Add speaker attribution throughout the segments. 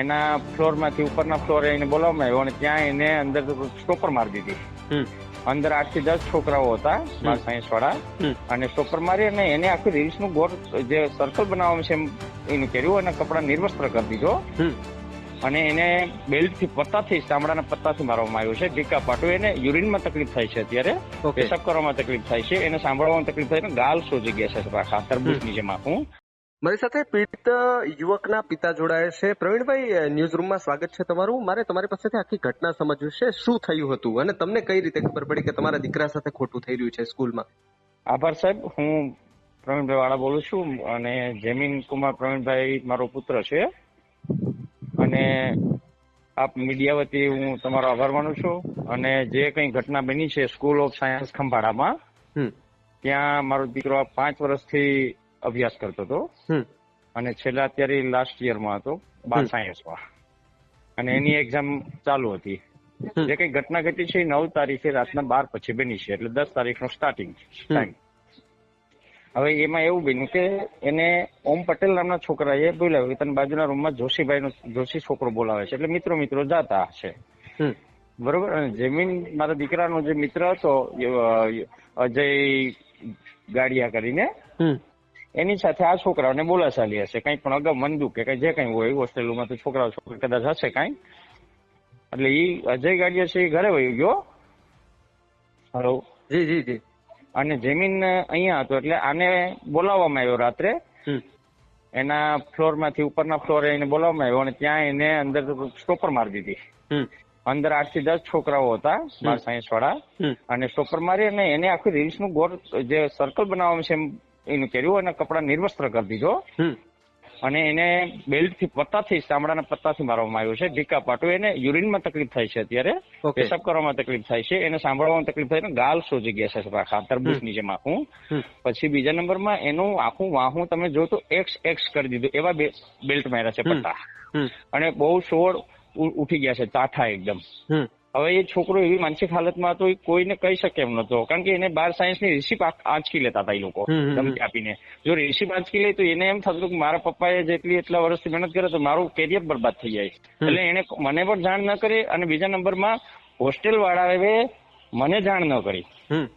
Speaker 1: એના ફ્લોરમાંથી ઉપરના ફ્લોરે એને બોલાવવામાં આવ્યો અને ત્યાં એને અંદર સ્ટોપર મારી દીધી. અંદર આઠથી દસ છોકરાઓ હતા સાયન્સ વાળા અને સ્ટોપર મારી અને એને આખી રીલ્સનું ગોળ જે સર્કલ બનાવવાનું છે એમ એનું કર્યું અને કપડા નિર્વસ્ત્ર કરી દીધો. અને એને બેલ્ટથી પત્તાથી ચામડાના પત્તાથી મારવામાં આવ્યું છે. ટીકા પાટું એને યુરિનમાં તકલીફ થાય છે અત્યારે. પેશાબ કરવામાં તકલીફ થાય છે. એને સાંભળવામાં તકલીફ થાય છે. ગાલ સોજી ગયા છે આખા તરબૂચની જેમ આખું.
Speaker 2: મારી સાથે પીડિત યુવકના પિતા જોડાયા છે. પ્રવીણભાઈ ન્યૂઝ રૂમમાં સ્વાગત છે તમારું. મારે તમારી પાસેથી આખી ઘટના સમજવી છે. શું થયું હતું અને તમને કઈ રીતે ખબર પડી કે તમારા દીકરા સાથે ખોટું થઈ રહ્યું છે સ્કૂલમાં?
Speaker 1: આભાર સાહેબ. હું પ્રવીણભાઈ વાળા બોલું છું અને જેમિન કુમાર પ્રવીણભાઈ મારો પુત્ર છે. અને આપ મીડિયા વતી હું તમારો આભાર માનું છું. અને જે કંઈ ઘટના બની છે સ્કૂલ ઓફ સાયન્સ ખંભાળામાં
Speaker 2: હમ.
Speaker 1: ત્યાં મારો દીકરો પાંચ વર્ષથી અભ્યાસ કરતો હતો. અને છેલ્લા અત્યારે લાસ્ટ યરમાં હતો બાર સાયન્સમાં અને એની એક્ઝામ ચાલુ હતી. જે કઈ ઘટના ઘટી છે એ નવ તારીખે રાતના બાર પછી બની છે એટલે દસ તારીખનો સ્ટાર્ટિંગ ટાઈમ હવે એમાં એવું બન્યું કે એને ઓમ પટેલ નામના છોકરાએ બોલાવ્યો. કે તને બાજુના રૂમમાં જોશીભાઈ નો જોશી છોકરો બોલાવે છે. એટલે મિત્રો મિત્રો જાતા
Speaker 2: છે
Speaker 1: બરોબર? અને જમીન મારા દીકરાનો જે મિત્ર હતો અજય ગાડિયા કરીને એની સાથે આ છોકરાઓને બોલાશાલી હશે. કંઈ પણ અગાઉ મંદુક કે જે કંઈ હોય હોસ્ટેલમાં તો છોકરાઓ છોકરી કદાચ હશે કાંઈ. એટલે ઈ અજય ગાડિયા છે એ ઘરે વહી ગયો? હલો
Speaker 2: જી જી જી.
Speaker 1: અને જમીન અહીંયા હતો એટલે આને બોલાવવામાં આવ્યો રાત્રે. એના ફ્લોરમાંથી ઉપરના ફ્લોરે એને બોલાવવામાં આવ્યો અને ત્યાં એને અંદર સ્ટોપર મારી દીધી. અંદર આઠથી દસ છોકરાઓ હતા બાર સાયન્સ વાળા અને સ્ટોપર મારી અને એને આખી રીલ્સનું ગોળ જે સર્કલ બનાવવાનું છે એમ એનું કર્યું અને કપડા નિર્વસ્ત્ર કરી દીધો. અને એને બેલ્ટથી પત્તાથી ચામડાના પત્તાથી મારવામાં આવ્યું છે. ઢીકા પાટું એને યુરિનમાં તકલીફ થાય છે અત્યારે. પેશાબ કરવામાં તકલીફ થાય છે. એને સાંભળવામાં તકલીફ થાય ને ગાલ સોજી ગયા છે આખા તરબૂચની જેમ આખું પછી બીજા નંબરમાં એનું આખું વાહું તમે જો તો એક્સ એક્સ કરી દીધું. એવા બેલ્ટ માર્યા છે
Speaker 2: પત્તા.
Speaker 1: પટ્ટા અને બહુ સોળ ઉઠી ગયા છે તાઠા એકદમ. હવે એ છોકરો એવી માનસિક હાલતમાં હતો એ કોઈને કહી શકે એમ નતો કારણ કે એને બાર સાયન્સની રિસીપ આંચકી લેતા હતા એ લોકો ધમકી આપીને. જો રિસીપ આંચકી લે તો એને એમ થતું કે મારા પપ્પાએ જેટલી એટલા વર્ષથી મહેનત કરે તો મારું કેરિયર બરબાદ થઈ જાય. એટલે એને મને પણ જાણ ન કરી અને બીજા નંબરમાં હોસ્ટેલ વાળાએ મને જાણ ન કરી.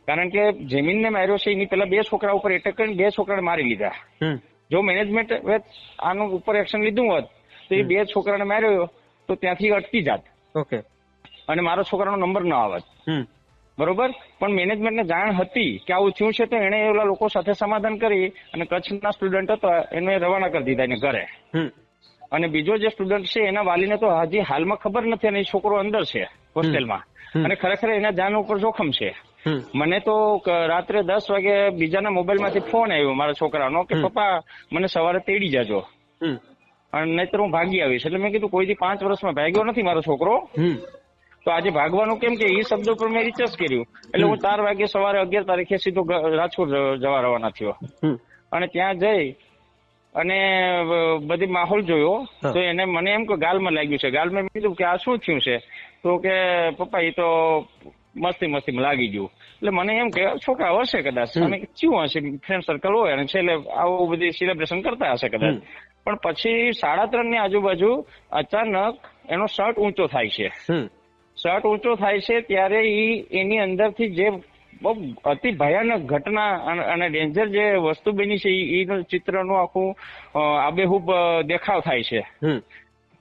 Speaker 1: કારણ કે જમીનને માર્યો છે એની પેલા બે છોકરા ઉપર એટેક કરીને બે છોકરાને મારી લીધા. જો મેનેજમેન્ટ આનું ઉપર એક્શન લીધું હોત તો એ બે છોકરાને માર્યો તો ત્યાંથી અટકી જાત.
Speaker 2: ઓકે.
Speaker 1: અને મારો છોકરાનો નંબર ન આવત બરોબર? પણ મેનેજમેન્ટને જાણ હતી કે આવું થયું છે તો એણે એવા લોકો સાથે સમાધાન કરી અને કચ્છના સ્ટુડન્ટ હતા એને રવાના કરી દીધા એને ઘરે. અને બીજો જે સ્ટુડન્ટ છે એના વાલીને તો હજી હાલમાં ખબર નથી અને એ છોકરો અંદર છે હોસ્ટેલમાં અને ખરેખર એના જાન ઉપર જોખમ છે. મને તો રાત્રે દસ વાગે બીજાના મોબાઈલમાંથી ફોન આવ્યો મારા છોકરાનો કે પપ્પા મને સવારે તેડી જાજો. અને નહીતર હું ભાગી આવીશ. એટલે મેં કીધું કોઈથી પાંચ વર્ષમાં ભાગ્યો નથી મારો છોકરો.
Speaker 2: હમ.
Speaker 1: તો આજે ભાગવાનું કેમ કે એ શબ્દ પર મેં રિચર્ચ કર્યું. એટલે હું ચાર વાગે સવારે અગિયાર તારીખે સીધો રાજકોટ જવા રવાના થયો. અને ત્યાં જઈ અને બધી માહોલ જોયો. તો એને મને એમ કે ગાલમાં લાગ્યું છે. ગાલમાં કીધું કે આ શું થયું છે? તો કે પપ્પા એ તો મસ્તી મસ્તીમાં લાગી ગયું. એટલે મને એમ કે છોકરા હશે કદાચ. અને શું હશે? ફ્રેન્ડ સર્કલ હોય અને છેલ્લે આવું બધી સેલિબ્રેશન કરતા હશે કદાચ. પણ પછી સાડા ત્રણની આજુબાજુ અચાનક એનો શર્ટ ઊંચો થાય છે. શર્ટ ઊંચો થાય છે ત્યારે ઈ એની અંદરથી જે બહુ અતિ ભયાનક ઘટના અને- ડેન્જર જે વસ્તુ બની છે એ ઈનું ચિત્રનું આખું આબેહૂબ દેખાવ થાય છે.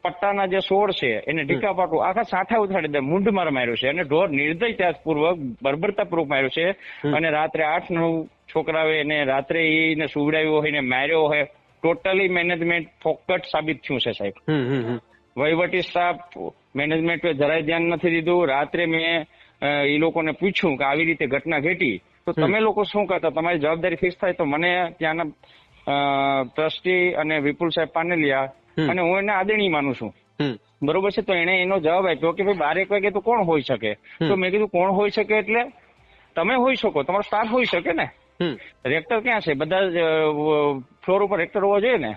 Speaker 1: પટ્ટાના જે સોળ છે એને ઢીકા પાટું આખા સાંઠા ઉથાડી દે મૂંઢ માર માર્યો છે અને ઢોર નિર્દયતા પૂર્વક બર્બરતા પૂર્વક માર્યો છે અને રાત્રે આઠ નવ છોકરાઓએ એને રાત્રે એને સુવડાવ્યો હોય ને માર્યો હોય ટોટલી મેનેજમેન્ટ ફોકટ સાબિત થયું છે સાહેબ. વહીવટી સ્ટાફ મેનેજમેન્ટે જરાય ધ્યાન નથી દીધું. રાત્રે મેં એ લોકોને પૂછ્યું કે આવી રીતે ઘટના ઘટી. તો તમે લોકો શું કરતા તમારી જવાબદારી ફિક્સ થાય તો મને ત્યાંના ટ્રસ્ટી અને વિપુલ સાહેબ પાનેલિયા. અને હું એને આદરણીય માનું છું. બરોબર છે? તો એને એનો જવાબ આપ્યો કે ભાઈ બારેક વાગે તો કોણ હોઈ શકે? તો મેં કીધું કોણ હોઈ શકે એટલે? તમે હોઈ શકો. તમારો સ્ટાફ હોઈ શકે ને? રેક્ટર ક્યાં છે? બધા ફ્લોર ઉપર રેક્ટર હોવો જોઈએ ને?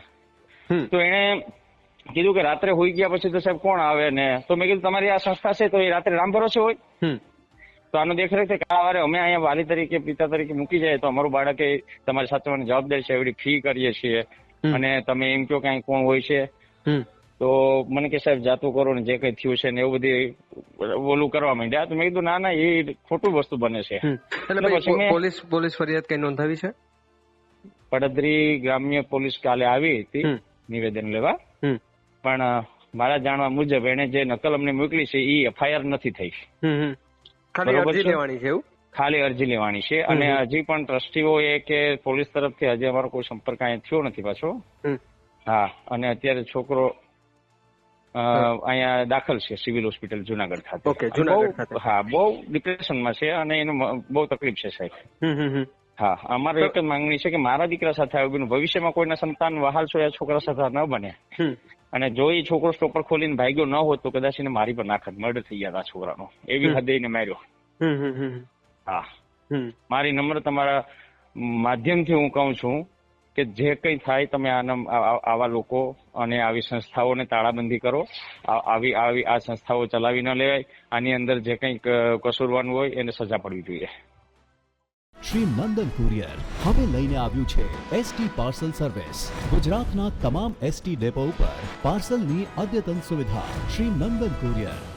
Speaker 1: તો એને કીધું કે રાત્રે હોઈ ગયા પછી તો સાહેબ કોણ આવે ને? તો મેં કીધું તમારી આ સંસ્થા છે તો એ રાત્રે રામ ભરોસે હોય? તો આનો દેખરેખ કાલે અમે અહીંયા વાલી તરીકે પિતા તરીકે મૂકી જાય તો અમારું બાળક એ તમારી સાચવવાની જવાબદારી છે એવડી ફી કરીએ છીએ. અને તમે એમ કહો કઈ કોણ હોય છે? તો મને કે સાહેબ જાતું કરો ને જે કઈ થયું છે ને એવું બધી ઓલું કરવા માંડ્યા. તો મેં કીધું ના ના એ ખોટું વસ્તુ બને છે.
Speaker 2: એટલે પોલીસ પોલીસ ફરિયાદ કઈ નોંધાવી છે?
Speaker 1: પડદરી ગ્રામ્ય પોલીસ કાલે આવી હતી નિવેદન લેવા. પણ મારા જાણવા મુજબ એને જે નકલ અમને મોકલી છે એ એફઆઈઆર નથી થઈ.
Speaker 2: ખાલી અરજી લેવાની છે એવું?
Speaker 1: ખાલી અરજી લેવાની છે. અને હજી પણ ટ્રસ્ટીઓએ કે પોલીસ તરફથી હજી અમારો કોઈ સંપર્ક અહીંયા થયો નથી પાછો. હા અને અત્યારે છોકરો અહીંયા દાખલ છે સિવિલ હોસ્પિટલ જુનાગઢ ખાતે.
Speaker 2: ઓકે, જુનાગઢ
Speaker 1: હા બહુ ડિપ્રેશનમાં છે અને એનું બહુ તકલીફ છે સાહેબ. હા અમારે એક જ માંગણી છે કે મારા દીકરા સાથે આવ્યું ભવિષ્યમાં કોઈના સંતાન વહાલ છો એ છોકરા સાથે ન બને. અને જો એ છોકરો સ્ટોપર ખોલીને ભાગ્યો ન હોત તો કદાચ એને મારી પર નાખત મર્ડર થઈ ગયા હતા છોકરાનો. એવી હદે એને માર્યો. હા. મારી નમ્ર તમારા માધ્યમથી હું કહું છું કે જે કંઈ થાય તમે આના આવા લોકો અને આવી સંસ્થાઓને તાળાબંધી કરો. આવી આવી આ સંસ્થાઓ ચલાવી ન લેવાય. આની અંદર જે કંઈક કસુરવાનું કસૂરવાનું હોય એને સજા પડવી જોઈએ.
Speaker 3: શ્રી નંદન કુરિયર. હવે લઈને આવ્યું છે એસટી પાર્સલ સર્વિસ ગુજરાતના તમામ એસટી ડેપો ઉપર. પાર્સલની અદ્યતન સુવિધા શ્રી નંદન કુરિયર.